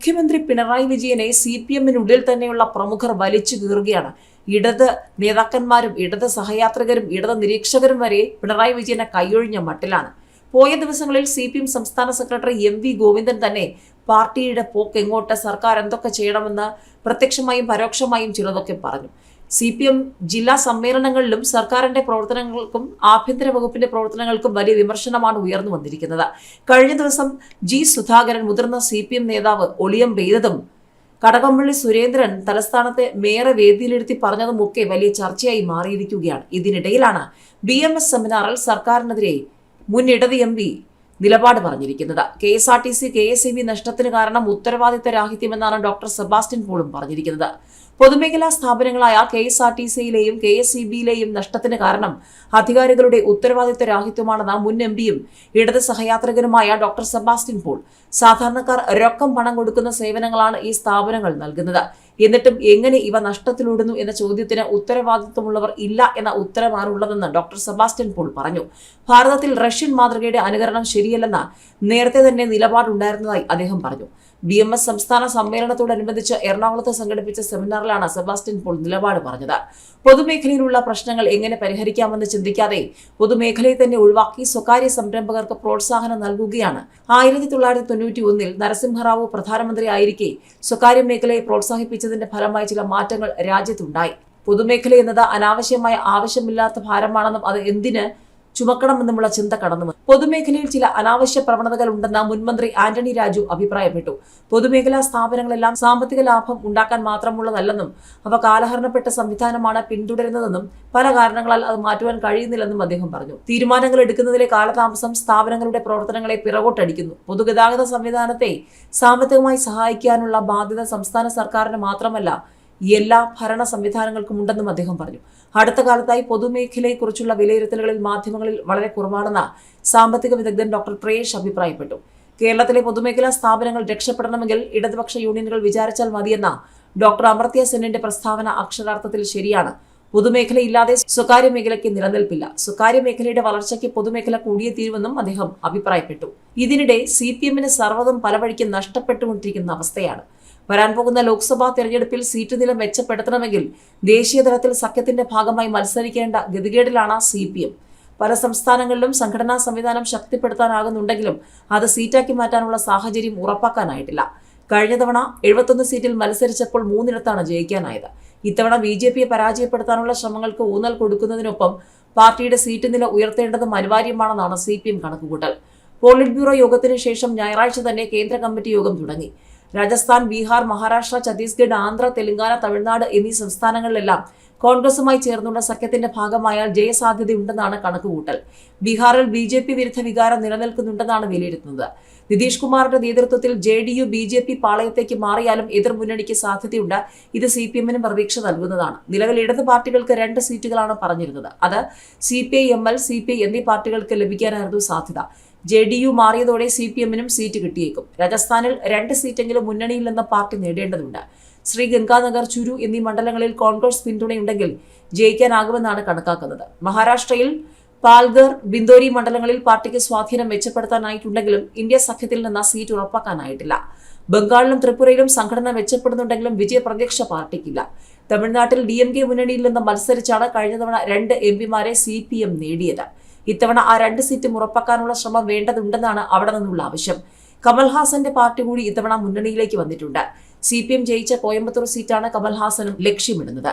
മുഖ്യമന്ത്രി പിണറായി വിജയനെ C P എമ്മിനുള്ളിൽ തന്നെയുള്ള പ്രമുഖർ വലിച്ചു കീറുകയാണ്. ഇടത് നേതാക്കന്മാരും ഇടത് സഹയാത്രികരും ഇടത് നിരീക്ഷകരും വരെ പിണറായി വിജയനെ കൈയൊഴിഞ്ഞ മട്ടിലാണ്. പോയ ദിവസങ്ങളിൽ സി പി എം സംസ്ഥാന സെക്രട്ടറി എം വി ഗോവിന്ദൻ തന്നെ പാർട്ടിയുടെ പോക്ക് എങ്ങോട്ട് സർക്കാർ എന്തൊക്കെ ചെയ്യണമെന്ന് പ്രത്യക്ഷമായും പരോക്ഷമായും ചിലതൊക്കെ പറഞ്ഞു. സി പി എം ജില്ലാ സമ്മേളനങ്ങളിലും സർക്കാരിന്റെ പ്രവർത്തനങ്ങൾക്കും ആഭ്യന്തര വകുപ്പിന്റെ പ്രവർത്തനങ്ങൾക്കും വലിയ വിമർശനമാണ് ഉയർന്നു വന്നിരിക്കുന്നത്. കഴിഞ്ഞ ദിവസം ജി സുധാകരൻ മുതിർന്ന സി പി എം നേതാവ് ഒളിയം പെയ്തതും കടകംപള്ളി സുരേന്ദ്രൻ തലസ്ഥാനത്തെ മേയറെ വേദിയിലിരുത്തി പറഞ്ഞതുമൊക്കെ വലിയ ചർച്ചയായി മാറിയിരിക്കുകയാണ്. ഇതിനിടയിലാണ് ബി എം എസ് സെമിനാറിൽ സർക്കാരിനെതിരെ മുൻ ഇടത് എം പി നിലപാട് പറഞ്ഞിരിക്കുന്നത്. K S R T C K S E നഷ്ടത്തിന് കാരണം ഉത്തരവാദിത്ത രാഹിത്യമെന്നാണ് ഡോക്ടർ സെബാസ്റ്റ്യൻ പോളും പറഞ്ഞിരിക്കുന്നത്. പൊതുമേഖലാ സ്ഥാപനങ്ങളായ കെ എസ് ആർ ടി സിയിലെയും കെ എസ് ഇ ബിയിലെയും നഷ്ടത്തിന് കാരണം അധികാരികളുടെ ഉത്തരവാദിത്ത രാഹിത്യമാണെന്ന് മുൻ എം പിയും ഇടത് സഹയാത്രികനുമായ ഡോക്ടർ സെബാസ്റ്റ്യൻ പോൾ. സാധാരണക്കാർ രൊക്കം പണം കൊടുക്കുന്ന സേവനങ്ങളാണ് ഈ സ്ഥാപനങ്ങൾ നൽകുന്നത്. എന്നിട്ടും എങ്ങനെ ഇവ നഷ്ടത്തിലൂടുന്നു എന്ന ചോദ്യത്തിന് ഉത്തരവാദിത്വമുള്ളവർ ഇല്ല എന്ന ഉത്തരമാണുള്ളതെന്ന് ഡോക്ടർ സെബാസ്റ്റ്യൻ പോൾ പറഞ്ഞു. ഭാരതത്തിൽ റഷ്യൻ മാതൃകയുടെ അനുകരണം ശരിയല്ലെന്ന് നേരത്തെ തന്നെ നിലപാടുണ്ടായിരുന്നതായി അദ്ദേഹം പറഞ്ഞു. ബി എം എസ് സംസ്ഥാന സമ്മേളനത്തോടനുബന്ധിച്ച് എറണാകുളത്ത് സംഘടിപ്പിച്ച സെമിനാറിലാണ് സെബാസ്റ്റ്യൻ പോൾ നിലപാട് പറഞ്ഞത്. പൊതുമേഖലയിലുള്ള പ്രശ്നങ്ങൾ എങ്ങനെ പരിഹരിക്കാമെന്ന് ചിന്തിക്കാതെ പൊതുമേഖലയെ തന്നെ ഒഴിവാക്കി സ്വകാര്യ സംരംഭകർക്ക് പ്രോത്സാഹനം നൽകുകയാണ്. ആയിരത്തി തൊള്ളായിരത്തി തൊണ്ണൂറ്റി ഒന്നിൽ നരസിംഹറാവു പ്രധാനമന്ത്രി ആയിരിക്കെ സ്വകാര്യ മേഖലയെ പ്രോത്സാഹിപ്പിച്ചതിന്റെ ഫലമായി ചില മാറ്റങ്ങൾ രാജ്യത്തുണ്ടായി. പൊതുമേഖല എന്നത് അനാവശ്യമായ ആവശ്യമില്ലാത്ത ഭാരമാണെന്നും അത് എന്തിന് ചുമക്കണമെന്നുമുള്ള ചിന്ത കടന്നു പൊതുമേഖലയിൽ ചില അനാവശ്യ പ്രവണതകൾ ഉണ്ടെന്ന് മുൻമന്ത്രി ആന്റണി രാജു അഭിപ്രായപ്പെട്ടു. പൊതുമേഖലാ സ്ഥാപനങ്ങളെല്ലാം സാമ്പത്തിക ലാഭം ഉണ്ടാക്കാൻ മാത്രമുള്ളതല്ലെന്നും അവ കാലഹരണപ്പെട്ട സംവിധാനമാണ് പിന്തുടരുന്നതെന്നും പല കാരണങ്ങളാൽ അത് മാറ്റുവാൻ കഴിയുന്നില്ലെന്നും അദ്ദേഹം പറഞ്ഞു. തീരുമാനങ്ങൾ എടുക്കുന്നതിലെ കാലതാമസം സ്ഥാപനങ്ങളുടെ പ്രവർത്തനങ്ങളെ പിറകോട്ടടിക്കുന്നു. പൊതുഗതാഗത സംവിധാനത്തെ സാമ്പത്തികമായി സഹായിക്കാനുള്ള ബാധ്യത സംസ്ഥാന സർക്കാരിന് മാത്രമല്ല എല്ലാ ഭരണ സംവിധാനങ്ങൾക്കും ഉണ്ടെന്നും അദ്ദേഹം പറഞ്ഞു. അടുത്ത കാലത്തായി പൊതുമേഖലയെക്കുറിച്ചുള്ള വിലയിരുത്തലുകളിൽ മാധ്യമങ്ങളിൽ വളരെ കുറവാണെന്ന് സാമ്പത്തിക വിദഗ്ധൻ ഡോക്ടർ പ്രേഷ് അഭിപ്രായപ്പെട്ടു. കേരളത്തിലെ പൊതുമേഖലാ സ്ഥാപനങ്ങൾ രക്ഷപ്പെടണമെങ്കിൽ ഇടതുപക്ഷ യൂണിയനുകൾ വിചാരിച്ചാൽ മതിയെന്ന ഡോക്ടർ അമർത്യ സെന്നിന്റെ പ്രസ്താവന അക്ഷരാർത്ഥത്തിൽ ശരിയാണ്. പൊതുമേഖലയില്ലാതെ സ്വകാര്യ മേഖലയ്ക്ക് നിലനിൽപ്പില്ല. സ്വകാര്യ മേഖലയുടെ വളർച്ചയ്ക്ക് പൊതുമേഖല കൂടിയേ തീരുമെന്നും അദ്ദേഹം അഭിപ്രായപ്പെട്ടു. ഇതിനിടെ സി പി എമ്മിന് സർവതും പല വഴിക്ക് നഷ്ടപ്പെട്ടുകൊണ്ടിരിക്കുന്ന അവസ്ഥയാണ്. വരാൻ പോകുന്ന ലോക്സഭാ തെരഞ്ഞെടുപ്പിൽ സീറ്റ് നില മെച്ചപ്പെടുത്തണമെങ്കിൽ ദേശീയതലത്തിൽ സഖ്യത്തിന്റെ ഭാഗമായി മത്സരിക്കേണ്ട ഗതികേടിലാണ് സി പി എം പല സംസ്ഥാനങ്ങളിലും സംഘടനാ സംവിധാനം ശക്തിപ്പെടുത്താനാകുന്നുണ്ടെങ്കിലും അത് സീറ്റാക്കി മാറ്റാനുള്ള സാഹചര്യം ഉറപ്പാക്കാനായിട്ടില്ല. കഴിഞ്ഞ തവണ എഴുപത്തൊന്ന് സീറ്റിൽ മത്സരിച്ചപ്പോൾ മൂന്നിടത്താണ് ജയിക്കാനായത്. ഇത്തവണ ബി ജെ പിയെ പരാജയപ്പെടുത്താനുള്ള ശ്രമങ്ങൾക്ക് ഊന്നൽ കൊടുക്കുന്നതിനൊപ്പം പാർട്ടിയുടെ സീറ്റ് നില ഉയർത്തേണ്ടതും അനിവാര്യമാണെന്നാണ് സി പി എം കണക്കുകൂട്ടൽ. പോളിറ്റ് ബ്യൂറോ യോഗത്തിന് ശേഷം ഞായറാഴ്ച തന്നെ കേന്ദ്ര കമ്മിറ്റി യോഗം തുടങ്ങി. രാജസ്ഥാൻ ബീഹാർ മഹാരാഷ്ട്ര ഛത്തീസ്ഗഡ് ആന്ധ്ര തെലങ്കാന തമിഴ്നാട് എന്നീ സംസ്ഥാനങ്ങളിലെല്ലാം കോൺഗ്രസുമായി ചേർന്നുള്ള സഖ്യത്തിന്റെ ഭാഗമായാൽ ജയസാധ്യതയുണ്ടെന്നാണ് കണക്കുകൂട്ടൽ. ബീഹാറിൽ ബി ജെ പി വിരുദ്ധ വികാരം നിലനിൽക്കുന്നുണ്ടെന്നാണ് വിലയിരുത്തുന്നത്. നിതീഷ് കുമാറിന്റെ നേതൃത്വത്തിൽ J D U B J P പാളയത്തേക്ക് മാറിയാലും എതിർമുന്നണിക്ക് സാധ്യതയുണ്ട്. ഇത് സി പി എമ്മിനും പ്രതീക്ഷ നൽകുന്നതാണ്. നിലവിൽ ഇടത് പാർട്ടികൾക്ക് രണ്ട് സീറ്റുകളാണ് പറഞ്ഞിരുന്നത്. അത് C P I M L C P I എന്നീ പാർട്ടികൾക്ക് ലഭിക്കാനായിരുന്നു സാധ്യത. ജെ ഡി യു മാറിയതോടെ സി പി എമ്മിനും സീറ്റ് കിട്ടിയേക്കും. രാജസ്ഥാനിൽ രണ്ട് സീറ്റെങ്കിലും മുന്നണിയിൽ നിന്ന് പാർട്ടി നേടേണ്ടതുണ്ട്. ശ്രീ ഗംഗാനഗർ ചുരു എന്നീ മണ്ഡലങ്ങളിൽ കോൺഗ്രസ് പിന്തുണയുണ്ടെങ്കിൽ ജയിക്കാനാകുമെന്നാണ് കണക്കാക്കുന്നത്. മഹാരാഷ്ട്രയിൽ പാൽഗർ ബിന്ദോരി മണ്ഡലങ്ങളിൽ പാർട്ടിക്ക് സ്വാധീനം മെച്ചപ്പെടുത്താനായിട്ടുണ്ടെങ്കിലും ഇന്ത്യ സഖ്യത്തിൽ നിന്ന് സീറ്റ് ഉറപ്പാക്കാനായിട്ടില്ല. ബംഗാളിലും ത്രിപുരയിലും സംഘടന മെച്ചപ്പെടുന്നുണ്ടെങ്കിലും വിജയപ്രതീക്ഷ പാർട്ടിക്കില്ല. തമിഴ്നാട്ടിൽ ഡി എം കെ മുന്നണിയിൽ നിന്ന് മത്സരിച്ചാണ് കഴിഞ്ഞ തവണ രണ്ട് എം പിമാരെ സി പി എം നേടിയത്. ഇത്തവണ ആ രണ്ട് സീറ്റും ഉറപ്പാക്കാനുള്ള ശ്രമം വേണ്ടതുണ്ടെന്നാണ് അവിടെ നിന്നുള്ള ആവശ്യം. കമൽഹാസന്റെ പാർട്ടി കൂടി ഇത്തവണ മുന്നണിയിലേക്ക് വന്നിട്ടുണ്ട്. സി പി എം ജയിച്ച കോയമ്പത്തൂർ സീറ്റാണ് കമൽഹാസനും ലക്ഷ്യമിടുന്നത്.